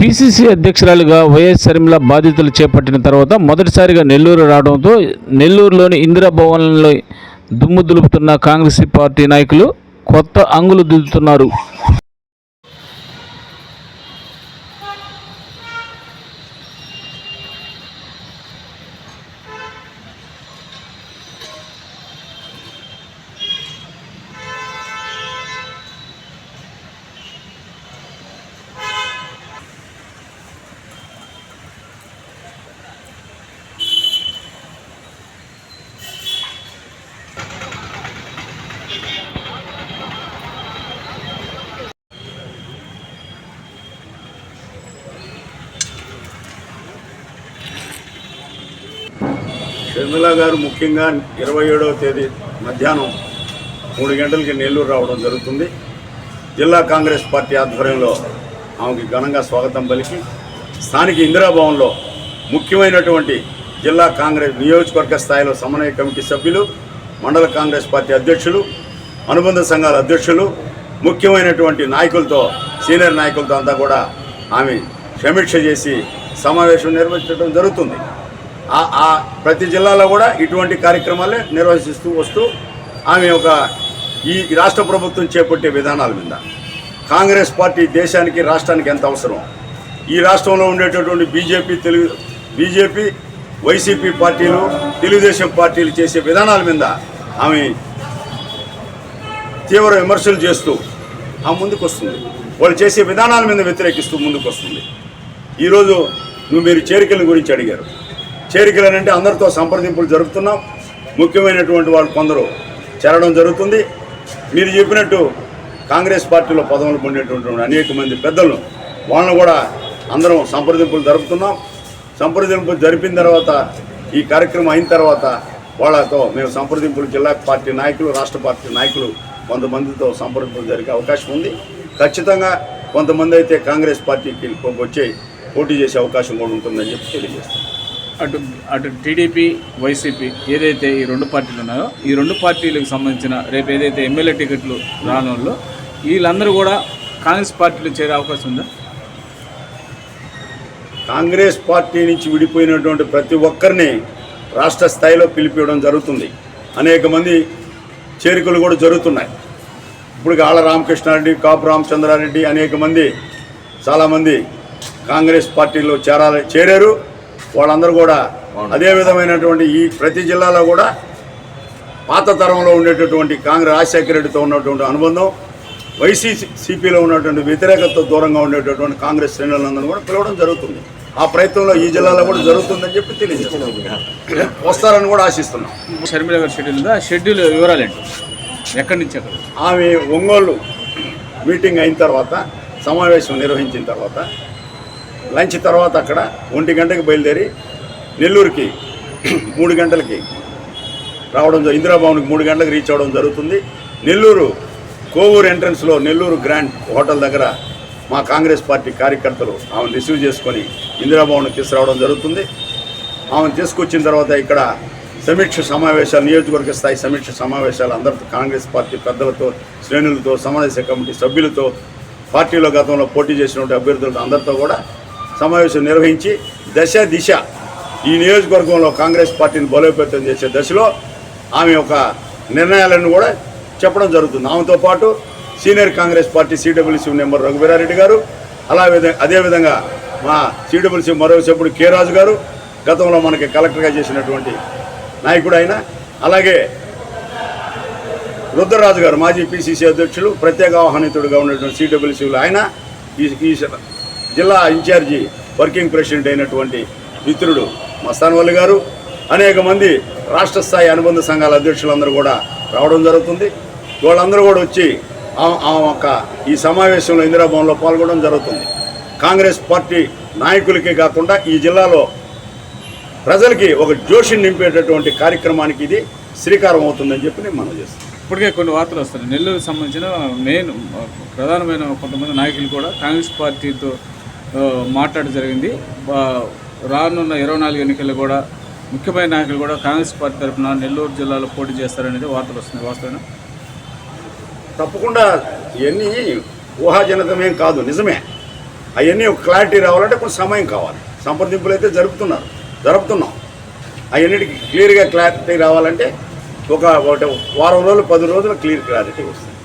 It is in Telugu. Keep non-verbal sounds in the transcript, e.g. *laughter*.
పిసిసి అధ్యక్షురాలుగా వైఎస్ షర్మిల బాధ్యతలు చేపట్టిన తర్వాత మొదటిసారిగా నెల్లూరు రావడంతో నెల్లూరులోని ఇందిరా భవన్లో దుమ్ము దులుపుతున్న కాంగ్రెస్ పార్టీ నాయకులు కొత్త అంగులు దిద్దుతున్నారు షర్మిల గారు ముఖ్యంగా ఇరవై ఏడవ తేదీ మధ్యాహ్నం మూడు గంటలకి నెల్లూరు రావడం జరుగుతుంది. జిల్లా కాంగ్రెస్ పార్టీ ఆధ్వర్యంలో ఆమెకి ఘనంగా స్వాగతం పలికి స్థానిక ఇందిరాభవన్లో ముఖ్యమైనటువంటి జిల్లా కాంగ్రెస్ నియోజకవర్గ స్థాయిలో సమన్వయ కమిటీ సభ్యులు మండల కాంగ్రెస్ పార్టీ అధ్యక్షులు అనుబంధ సంఘాల అధ్యక్షులు ముఖ్యమైనటువంటి నాయకులతో సీనియర్ నాయకులతో అంతా కూడా ఆమె సమీక్ష చేసి సమావేశం నిర్వహించడం జరుగుతుంది. ప్రతి జిల్లాలో కూడా ఇటువంటి కార్యక్రమాలే నిర్వహిస్తూ వస్తూ ఆమె ఒక ఈ రాష్ట్ర ప్రభుత్వం చేపట్టే విధానాల మీద. కాంగ్రెస్ పార్టీ దేశానికి రాష్ట్రానికి ఎంత అవసరం? ఈ రాష్ట్రంలో ఉండేటటువంటి బీజేపీ తెలుగు బీజేపీ వైసీపీ పార్టీలు తెలుగుదేశం పార్టీలు చేసే విధానాల మీద ఆమె తీవ్ర విమర్శలు చేస్తూ ఆ ముందుకు వస్తుంది. వాళ్ళు చేసే విధానాల మీద వ్యతిరేకిస్తూ ముందుకు వస్తుంది. ఈరోజు నువ్వు మీరు చేరికల గురించి అడిగారు. చేరికలనంటే అందరితో సంప్రదింపులు జరుపుతున్నాం. ముఖ్యమైనటువంటి వాళ్ళు కొందరు చేరడం జరుగుతుంది. మీరు చెప్పినట్టు కాంగ్రెస్ పార్టీలో పదవులు పొందేటువంటి అనేక మంది పెద్దలను వాళ్ళను కూడా అందరం సంప్రదింపులు జరుపుతున్నాం. సంప్రదింపులు జరిపిన తర్వాత ఈ కార్యక్రమం అయిన తర్వాత వాళ్ళతో మేము సంప్రదింపులు జిల్లా పార్టీ నాయకులు రాష్ట్ర పార్టీ నాయకులు కొంతమందితో సంప్రదింపులు జరిగే అవకాశం ఉంది. ఖచ్చితంగా కొంతమంది అయితే కాంగ్రెస్ పార్టీకి వచ్చి పోటీ చేసే అవకాశం కూడా ఉంటుందని చెప్పి తెలియజేస్తాను అటు అటు టీడీపీ వైసీపీ ఏదైతే ఈ రెండు పార్టీలు ఉన్నాయో ఈ రెండు పార్టీలకు సంబంధించిన రేపు ఏదైతే ఎమ్మెల్యే టికెట్లు రానోళ్ళు వీళ్ళందరూ కూడా కాంగ్రెస్ పార్టీలో చేరే అవకాశం ఉందా? కాంగ్రెస్ పార్టీ నుంచి విడిపోయినటువంటి ప్రతి ఒక్కరిని రాష్ట్ర స్థాయిలో పిలిపివ్వడం జరుగుతుంది. అనేక మంది చేరికలు కూడా జరుగుతున్నాయి. ఇప్పుడు ఆళ్ళ రామకృష్ణారెడ్డి కాపు రామచంద్రారెడ్డి అనేక మంది చాలామంది కాంగ్రెస్ పార్టీలో చేరాలి చేరారు. వాళ్ళందరూ కూడా అదే విధమైనటువంటి ఈ ప్రతి జిల్లాలో కూడా పాత తరంలో ఉండేటటువంటి కాంగ్రెస్ రాజశేఖర రెడ్డితో ఉన్నటువంటి అనుబంధం వైసీసీపీలో ఉన్నటువంటి వ్యతిరేకతతో దూరంగా ఉండేటటువంటి కాంగ్రెస్ శ్రేణులందరూ కూడా పిలవడం జరుగుతుంది. ఆ ప్రయత్నంలో ఈ జిల్లాలో కూడా జరుగుతుందని చెప్పి తెలియజేస్తున్నాం. వస్తారని కూడా ఆశిస్తున్నాం. షర్మిల గారి షెడ్యూల్ షెడ్యూల్ వివరాలు ఏంటి? ఎక్కడి నుంచి అక్కడ? ఆమె ఒంగోలు మీటింగ్ అయిన తర్వాత సమావేశం నిర్వహించిన తర్వాత లంచ్ తర్వాత అక్కడ ఒంటి గంటకి బయలుదేరి నెల్లూరుకి *clears throat* మూడు గంటలకి రావడం జ- ఇందిరాభవన్కి మూడు గంటలకు రీచ్ అవ్వడం జరుగుతుంది. నెల్లూరు కోవూరు ఎంట్రన్స్లో నెల్లూరు గ్రాండ్ హోటల్ దగ్గర మా కాంగ్రెస్ పార్టీ కార్యకర్తలు ఆమెను రిసీవ్ చేసుకొని ఇందిరాభవన్కి తీసుకురావడం జరుగుతుంది. ఆమెను తీసుకొచ్చిన తర్వాత ఇక్కడ సమీక్ష సమావేశాలు నియోజకవర్గ స్థాయి సమీక్ష సమావేశాలు అందరితో కాంగ్రెస్ పార్టీ పెద్దలతో శ్రేణులతో సమావేశ కమిటీ సభ్యులతో పార్టీలో గతంలో పోటీ చేసినటువంటి అభ్యర్థులతో అందరితో కూడా సమావేశం నిర్వహించి దశ దిశ ఈ నియోజకవర్గంలో కాంగ్రెస్ పార్టీని బలోపేతం చేసే దశలో ఆమె ఒక నిర్ణయాలను కూడా చెప్పడం జరుగుతుంది. ఆమెతో పాటు senior Congress party CWC member Raghuveera Reddy గారు అలా అదేవిధంగా మా సిడబ్ల్యూసీ మరో సభ్యుడు కే రాజు గారు గతంలో మనకి కలెక్టర్గా చేసినటువంటి నాయకుడు ఆయన అలాగే రుద్రరాజు గారు మాజీ పిసిసి అధ్యక్షులు ప్రత్యేక ఆహ్వానితుడిగా ఉన్నటువంటి సిడబ్ల్యూసీలు ఆయన ఈ ఈ జిల్లా ఇన్ఛార్జి వర్కింగ్ ప్రెసిడెంట్ అయినటువంటి మిత్రుడు మస్తాన్వల్లి గారు అనేక మంది రాష్ట్ర స్థాయి అనుబంధ సంఘాల అధ్యక్షులందరూ కూడా రావడం జరుగుతుంది. వాళ్ళందరూ కూడా వచ్చి ఆ- ఆ యొక్క ఈ సమావేశంలో ఇందిరాభవన్లో పాల్గొనడం జరుగుతుంది. కాంగ్రెస్ పార్టీ నాయకులకే కాకుండా ఈ జిల్లాలో ప్రజలకి ఒక జోషిని నింపేటటువంటి కార్యక్రమానికి ఇది శ్రీకారం అవుతుందని చెప్పి నేను మనం చేస్తాను ఇప్పటికే కొన్ని వార్తలు వస్తున్నాయి. నెల్లూరుకు సంబంధించిన మెయిన్ ప్రధానమైన కొంతమంది నాయకులు కూడా కాంగ్రెస్ పార్టీతో మాట్లాడడం జరిగింది. రానున్న ఇరవై నాలుగు ఎన్నికల్లో కూడా ముఖ్యమైన నాయకులు కూడా కాంగ్రెస్ పార్టీ తరఫున నెల్లూరు జిల్లాలో పోటీ చేస్తారనేది వార్తలు వస్తున్నాయి. వాస్తవేనా? తప్పకుండా ఇవన్నీ ఊహాజనితమేం కాదు నిజమే. అవన్నీ క్లారిటీ రావాలంటే కొంచెం సమయం కావాలి. సంప్రదింపులు అయితే జరుపుతున్నారు జరుపుతున్నాం. అవన్నిటికి క్లియర్గా క్లారిటీ రావాలంటే ఒక వారం రోజులు పది రోజులు క్లియర్ క్లారిటీ వస్తుంది.